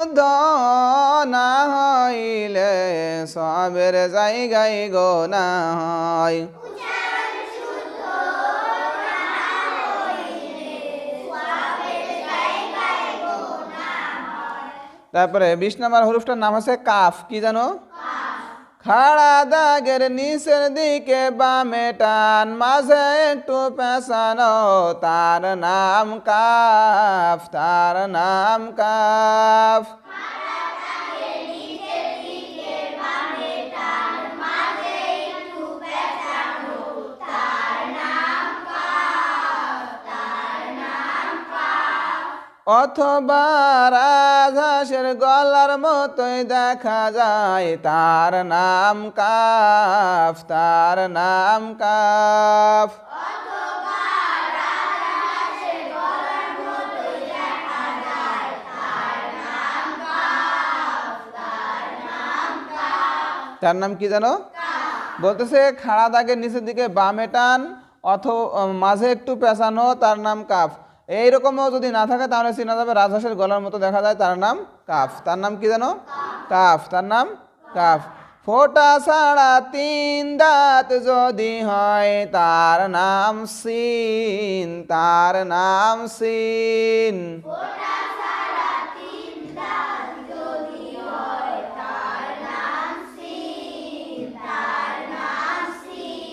না হইলে সবের জায়গায় গো না হয় তারপরে বিশ নাম্বার হরুফটার নাম আছে কাফ, কি জানো? খাড়া দাগের নিচের দিকে বামে টান, মাঝে একটু পেঁচানো তার নাম কাফ, তার নাম কাফ। অথবা রাজহাঁসের গলার মতোই দেখা যায়। তার নাম কাফ, তার নাম কাফ। তার নাম কি জানো? বলতেছে, খাড়া দাগের নিচের দিকে বামে টান, অথ মাঝে একটু পেঁচানো, তার নাম কাফ। এইরকমও যদি না থাকে, তাহলে চেনা যাবে রাজহাঁসের গলার মতো দেখা যায়। তার নাম কাফ। তার নাম কি জানো কাফ। তার নাম কাফ। ফোটা ছাড়া তিন দাঁত যদি হয়, তার নাম সিন। তার নাম সিন।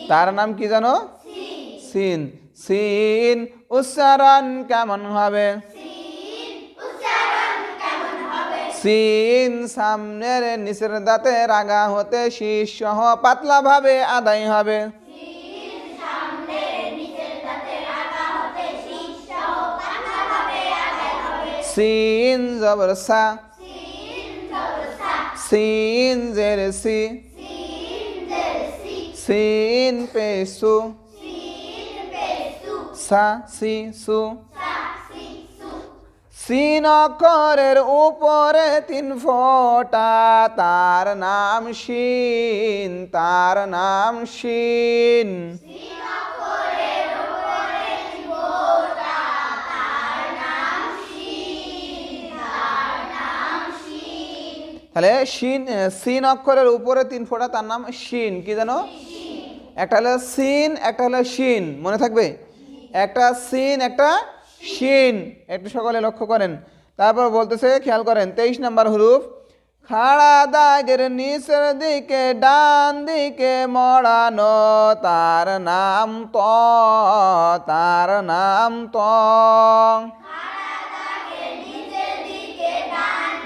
তার নাম কি জানো সিন। সিন উচ্চারণ কেমন হবে? সিন সামনের নিচের দাঁতে রাগা হতে শীষ সহ পাতলা ভাবে আদায় হবে। সিন জবর সা সিন জের সি সিন পেসু সা, সি, সু। সিন অক্ষরের উপরে তিন ফোঁটা, তার নাম শিন, তার নাম শিন। তাহলে শিন সিন অক্ষরের উপরে তিন ফোঁটা, তার নাম শিন, কি জানো? একটা হলো সিন, একটা হলো শিন, মনে থাকবে? একটা সিন একটা সিন একটু সকলে লক্ষ্য করেন। তারপর বলতেছে, খেয়াল করেন, তেইশ নাম্বার হরুফ, খাড়া দাগের নিচের দিকে, ডান দিকে মড়ানো তার নাম ত, তার নাম ত।